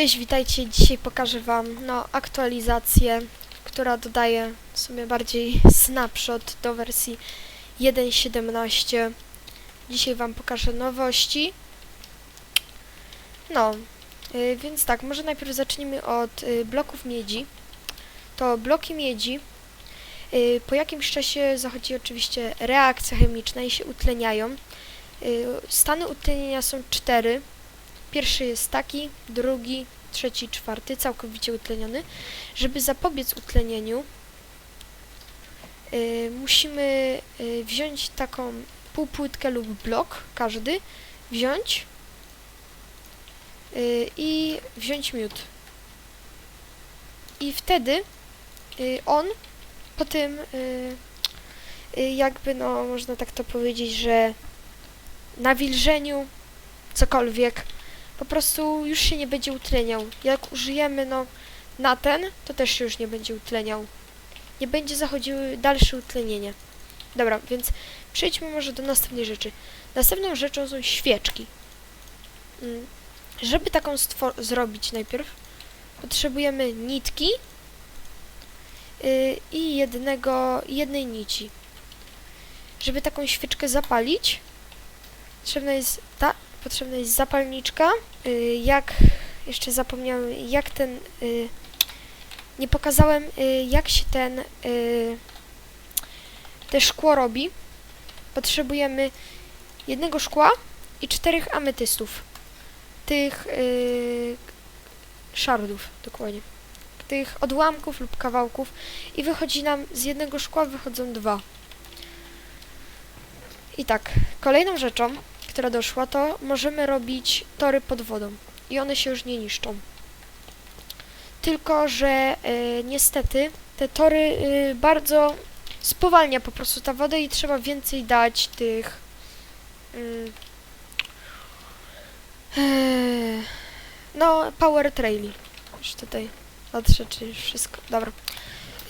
Cześć, witajcie. Dzisiaj pokażę Wam no, aktualizację, która dodaje w sumie bardziej snapshot do wersji 1.17. Dzisiaj Wam pokażę nowości. No, y, więc tak, może najpierw zacznijmy od y, bloków miedzi. To bloki miedzi y, po jakimś czasie zachodzi oczywiście reakcja chemiczna i się utleniają. Y, stany utlenienia są cztery. Pierwszy jest taki, drugi, trzeci, czwarty, całkowicie utleniony. Żeby zapobiec utlenieniu, y, musimy y, wziąć taką półpłytkę lub blok, każdy, wziąć y, i wziąć miód. I wtedy y, on po tym, y, y, jakby, no, można tak to powiedzieć, że nawilżeniu, cokolwiek, po prostu już się nie będzie utleniał. Jak użyjemy no na ten, to też się już nie będzie utleniał. Nie będzie zachodziły dalsze utlenienie. Dobra, więc przejdźmy może do następnej rzeczy. Następną rzeczą są świeczki. Mm, Żeby taką zrobić najpierw, potrzebujemy nitki yy, i jednego, jednej nici. Żeby taką świeczkę zapalić, potrzebna jest ta, potrzebna jest zapalniczka. Y, jak jeszcze zapomniałem, jak ten. Y, nie pokazałem, y, jak się ten. Te szkło robi. Potrzebujemy jednego szkła i czterech ametystów. Tych szardów, dokładnie. Tych odłamków lub kawałków. I wychodzi nam z jednego szkła wychodzą dwa. I tak, kolejną rzeczą, która doszła, to możemy robić tory pod wodą i one się już nie niszczą. Tylko, że e, niestety te tory e, bardzo spowalnia po prostu ta woda i trzeba więcej dać tych e, no power traili. Już tutaj patrzę, czy wszystko. Dobra.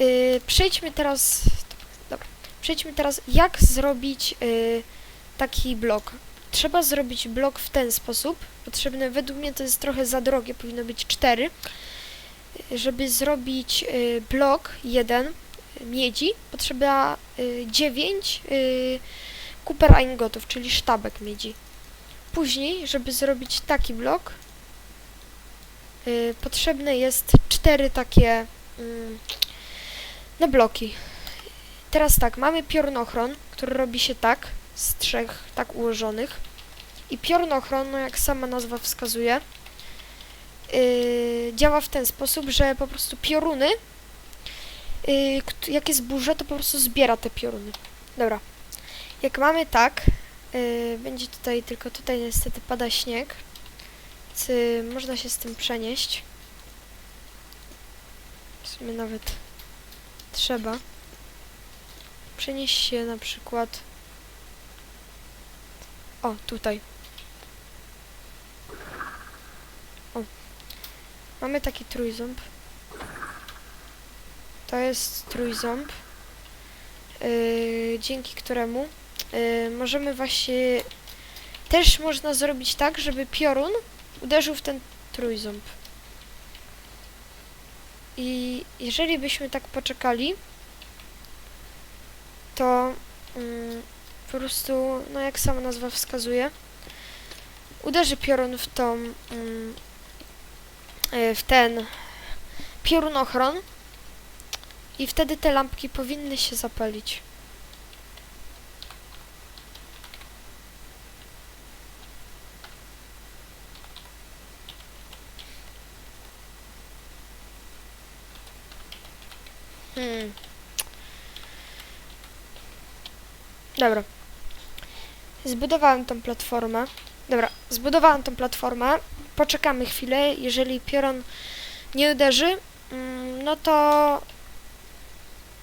E, przejdźmy teraz. Przejdźmy teraz jak zrobić e, taki blok. Trzeba zrobić blok w ten sposób. Potrzebne, według mnie to jest trochę za drogie, powinno być 4. Żeby zrobić y, blok 1 miedzi, potrzeba y, 9 y, kuper eingotów, czyli sztabek miedzi. Później, żeby zrobić taki blok, y, potrzebne jest 4 takie mm, no bloki. Teraz tak, mamy piorunochron, który robi się tak, z trzech tak ułożonych. I no jak sama nazwa wskazuje, yy, działa w ten sposób, że po prostu pioruny, yy, jak jest burza, to po prostu zbiera te pioruny. Dobra. Jak mamy tak, yy, będzie tutaj, tylko tutaj niestety pada śnieg, więc yy, można się z tym przenieść. W sumie nawet trzeba. Przenieść się na przykład o, tutaj. O. Mamy taki trójząb. To jest trójząb, yy, dzięki któremu yy, możemy właśnie... Też można zrobić tak, żeby piorun uderzył w ten trójząb. I jeżeli byśmy tak poczekali, to... Yy, po prostu, no jak sama nazwa wskazuje, uderzy piorun w tą, mm, e, w ten piorunochron i wtedy te lampki powinny się zapalić. Hmm. Dobra. Zbudowałem tą platformę. Dobra, zbudowałem tą platformę. Poczekamy chwilę. Jeżeli piorun nie uderzy, mm, no to...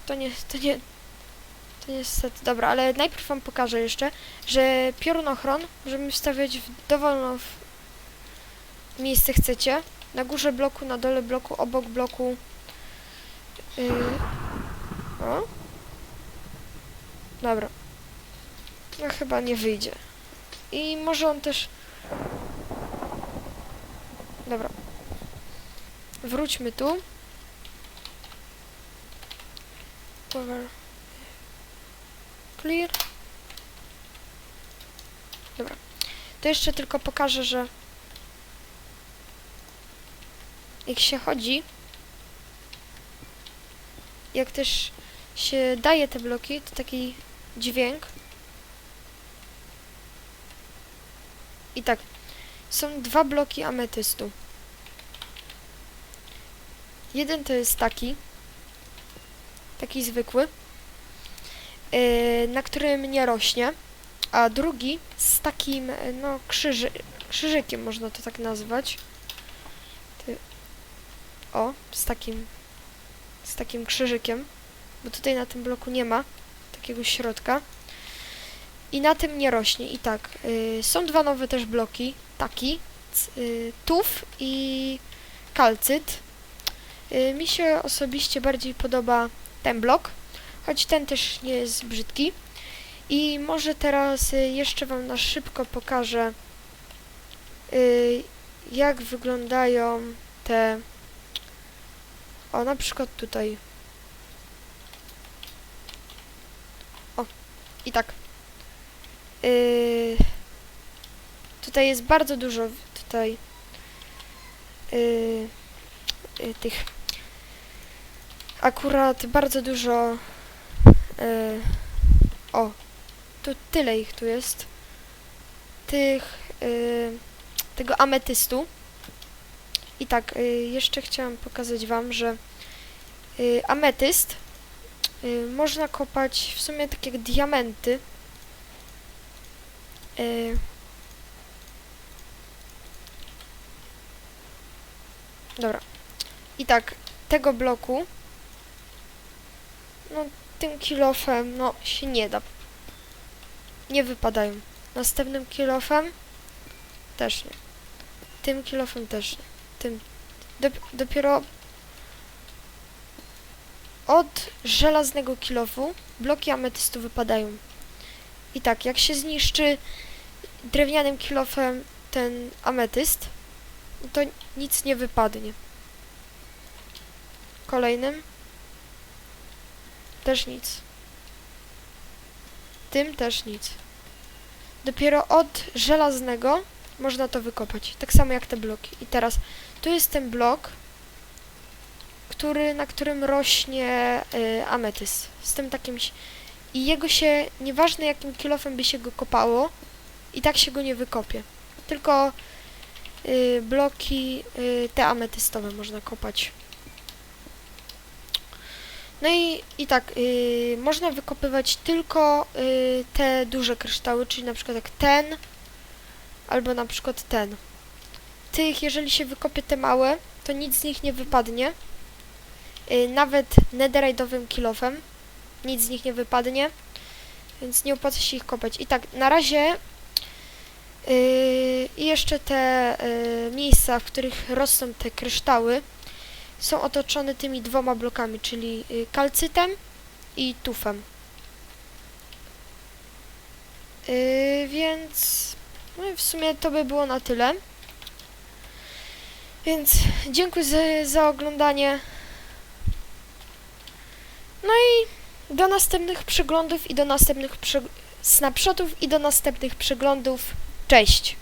To nie, to nie... To niestety, dobra, ale najpierw wam pokażę jeszcze, że piorunochron możemy wstawiać w dowolną miejsce chcecie. Na górze bloku, na dole bloku, obok bloku. Yy. O. Dobra. No chyba nie wyjdzie. I może on też... Dobra. wróćmy tu. Power. Clear. Dobra. To jeszcze tylko pokażę, że jak się chodzi, jak też się daje te bloki, to taki dźwięk. I tak, są dwa bloki ametystu. Jeden to jest taki, taki zwykły, yy, na którym nie rośnie, a drugi z takim, yy, no, krzyży, krzyżykiem można to tak nazwać. Ty, o, z takim, z takim krzyżykiem, bo tutaj na tym bloku nie ma takiego środka. I na tym nie rośnie. I tak, yy, są dwa nowe też bloki, taki, yy, tuf i kalcyt. Y, Mi się osobiście bardziej podoba ten blok, choć ten też nie jest brzydki. I może teraz y, jeszcze Wam na szybko pokażę, y, jak wyglądają te. O, na przykład tutaj. O, i tak. Y, Tutaj jest bardzo dużo tutaj y, y, tych akurat bardzo dużo y, o tu tyle ich tu jest. Tych y, tego ametystu. I tak y, jeszcze chciałam pokazać wam, że y, ametyst y, można kopać w sumie tak jak diamenty y, Dobra. I tak, tego bloku, no tym kilofem, no się nie da. Nie wypadają. Następnym kilofem też nie. Tym kilofem też nie. Tym dop- dopiero od żelaznego kilofu bloki ametystu wypadają. I tak, jak się zniszczy drewnianym kilofem ten ametyst, to nic nie wypadnie. Kolejnym też nic. Tym też nic. Dopiero od żelaznego można to wykopać. Tak samo jak te bloki. I teraz tu jest ten blok, który, na którym rośnie y, ametyst. Z tym takim... I jego się, nieważne jakim kilofem by się go kopało, i tak się go nie wykopie. Tylko y, bloki y, te ametystowe można kopać. No i, i tak, y, można wykopywać tylko y, te duże kryształy, czyli na przykład jak ten, albo na przykład ten. Tych, jeżeli się wykopie te małe, to nic z nich nie wypadnie. Y, nawet netherite'owym kilofem nic z nich nie wypadnie, więc nie opłaca się ich kopać. I tak, na razie Yy, I jeszcze te yy, miejsca, w których rosną te kryształy, są otoczone tymi dwoma blokami, czyli yy, kalcytem i tufem. Yy, więc no w sumie to by było na tyle. Więc dziękuję za, za oglądanie. No i do następnych przeglądów i do następnych prze, snapshotów i do następnych przeglądów. Cześć!